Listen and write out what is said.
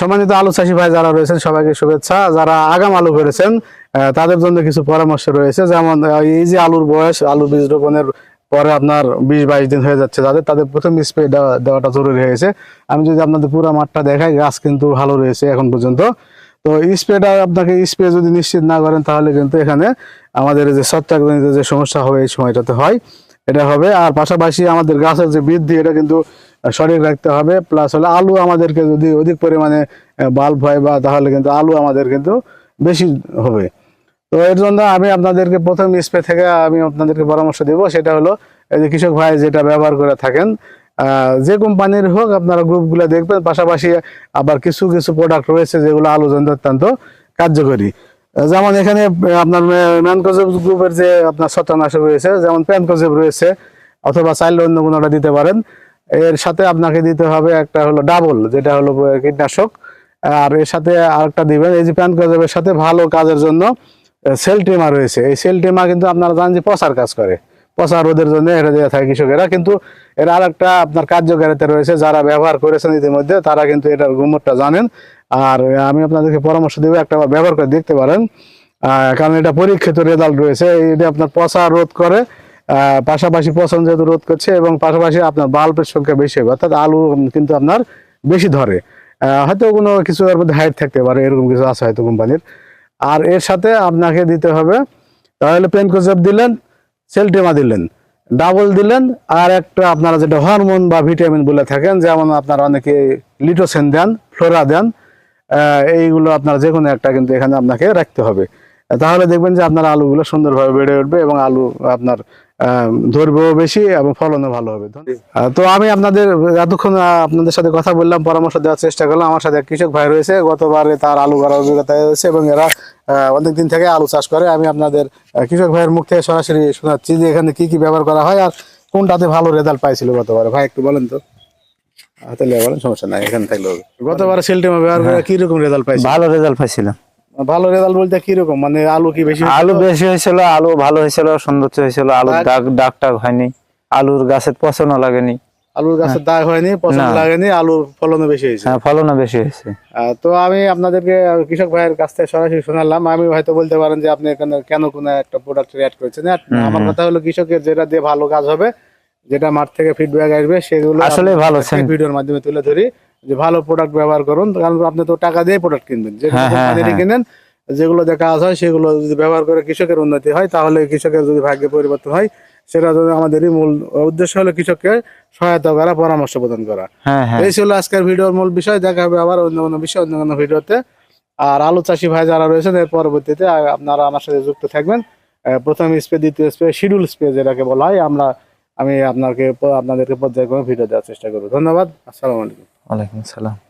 সম্মানিত আলু চাষি ভাই যারা রয়েছেন, সবাইকে শুভেচ্ছা। যারা আগাম আলু করেছেন তাদের জন্য কিছু পরামর্শ রয়েছে। যেমন এই যে আলুর বয়স, আলু বীজ রোপণের পরে আপনার বিশ বাইশ দিন হয়ে যাচ্ছে তাদের তাদের প্রথম স্প্রে দেওয়াটা জরুরি হয়েছে আমি যদি আপনাদের পুরো মাঠটা দেখাই, গাছ কিন্তু ভালো রয়েছে এখন পর্যন্ত। তো স্প্রেটা আপনাকে স্প্রে যদি নিশ্চিত না করেন, তাহলে কিন্তু এখানে আমাদের যে ছত্রাকজনিত যে সমস্যা হবে এই সময়টাতে হয়, এটা হবে। আর পাশাপাশি আমাদের গাছের যে বৃদ্ধি, এটা কিন্তু সঠিক রাখতে হবে প্লাস হলে আলু আমাদেরকে যদি অধিক পরিমাণে বাল্ব হয় বা তাহলে কিন্তু আলু আমাদের কিন্তু বেশি হবে। তো এর জন্য আমি আপনাদেরকে প্রথম স্প্রে থেকে আমি আপনাদেরকে পরামর্শ দেব, সেটা হলো এই যে কৃষক ভাই যেটা ব্যবহার করে থাকেন যে কোম্পানির হোক আপনারা গ্রুপগুলো দেখবেন, পাশাপাশি আবার কিছু কিছু প্রোডাক্ট রয়েছে যেগুলো আলু যন্ত্র অত্যন্ত কার্যকরী। যেমন এখানে আপনার ম্যানকোজেব গ্রুপের যে আপনার ছত্রাকনাশক রয়েছে, যেমন প্যানকোজেব রয়েছে, অথবা চাইলে অন্য কোনোটা দিতে পারেন। এর সাথে আপনাকে দিতে হবে একটা হলো ডাবল যেটা হলো কীটনাশক। আর এর সাথে আরেকটা দিবেন, এই যে প্যানকোজেবের সাথে ভালো কাজের জন্য সেল টেমা রয়েছে। এই সেল টেমা কিন্তু আপনারা জানেন যে পচার কাজ করে। পচা রোদের জন্য এটা দিয়ে থাকে কৃষকেরা। কিন্তু এর আর একটা আপনার কার্যকারিতা রয়েছে, যারা ব্যবহার করেছেন ইতিমধ্যে, তারা কিন্তু এটার গুমরটা জানেন। আর আমি আপনাদেরকে পরামর্শ দেবো, একটা ব্যবহার করে দেখতে পারেন। কারণ এটা পরীক্ষিত রেজাল্ট রয়েছে। এটা আপনার পচা রোধ করে পাশাপাশি পচন যেহেতু রোধ করছে এবং পাশাপাশি আপনার বাল্বের সংখ্যা বেশি হবে, অর্থাৎ আলু কিন্তু আপনার বেশি ধরে। হয়তো কোনো কিছু এর মধ্যে হাইট থাকতে পারে, এরকম কিছু আছে হয়তো কোম্পানির। আর এর সাথে আপনাকে দিতে হবে, তাহলে পেনকোজেব দিলেন, সেলটেমা দিলেন, ডাবল দিলেন, আর একটা আপনারা যেটা হরমোন বা ভিটামিন বলে থাকেন, যেমন আপনারা অনেকে লিটোসেন দেন, ফ্লোরা দেন এইগুলো আপনার যে কোনো একটা কিন্তু এখানে আপনাকে রাখতে হবে। তাহলে দেখবেন যে আপনার আলুগুলো সুন্দরভাবে বেড়ে উঠবে এবং আলু আপনার ধরবেও বেশি এবং ফলনও ভালো হবে। তো আমি আপনাদের এতক্ষণ আপনাদের সাথে কথা বললাম পরামর্শ দেওয়ার চেষ্টা করলাম। আমার সাথে কৃষক ভাই রয়েছে গতবারে তার আলু করার অভিজ্ঞতা হয়েছে এবং এরা অনেক দিন থেকে আলু চাষ করে। আমি আপনাদের কৃষক ভাইয়ের মুখ থেকে সরাসরি শোনাচ্ছি যে এখানে কি কি ব্যবহার করা হয় আর কোনটাতে ভালো রেজাল্ট পাইছিল গতবারে। ভাই একটু বলেন তো। হাতে লেগে বলেন সমস্যা নাই এখানে থাকলে গতবারে সেলটেমা ব্যবহার করে কি রকম রেজাল্ট পাইছিল? ভালো রেজাল্ট পাইছিলাম ভালো রেজাল্ট বলতে কি রকম মানে আলু কি বেশি আলু বেশি হয়েছিল আলু ভালো হয়েছিল সৌন্দর্য হয়েছিল আলুর আর- দাগ দাগ টাগ হয়নি। আলুর গাছের পচনও লাগেনি। আলুর গাছের দাগ হয়নি পছন্দ লাগেনি আলুর ফলনও বেশি হয়েছে। হ্যাঁ ফলনও বেশি হয়েছে। তো আমি আপনাদেরকে কৃষক ভাইয়ের কাছ থেকে সরাসরি শোনালাম। আমি হয়তো বলতে পারেন যে আপনি এখানে কেন কোনো একটা প্রোডাক্ট অ্যাড করেছেন। আমার কথা হলো কৃষকের যেটা দিয়ে ভালো কাজ হবে যেটা মাঠ থেকে ফিডব্যাক আসবে সেগুলো আসলে ভালো ভিডিওর মাধ্যমে তুলে ধরি। যে ভালো প্রোডাক্ট ব্যবহার করুন কারণ আপনি তো টাকা দিয়ে প্রোডাক্ট কিনবেন। যে হ্যাঁ, হ্যাঁ, হ্যাঁ। কিনেন যেগুলো দিয়ে কাজ হয় সেগুলো যদি ব্যবহার করে কৃষকের উন্নতি হয় তাহলে কৃষকের যদি ভাগ্যে পরিবর্তন হয় সেটা যদি আমাদেরই মূল উদ্দেশ্য হলো কৃষককে সহায়তা করা পরামর্শ প্রদান করা। এই ছিল আজকের ভিডিওর মূল বিষয়। দেখা হবে আবার অন্য কোনো বিষয় অন্য কোনো ভিডিওতে। আর আলু চাষি ভাই যারা রয়েছেন এর পরবর্তীতে আপনারা আমার সাথে যুক্ত থাকবেন। প্রথম স্পে দ্বিতীয় স্পে শিডিউল স্পে যেটাকে বলা হয় আমরা আমি আপনাকে আপনাদেরকে পর্যায়ক্রমে ভিডিও দেওয়ার চেষ্টা করব। ধন্যবাদ আসসালামু আলাইকুম। ওয়ালাইকুম সালাম।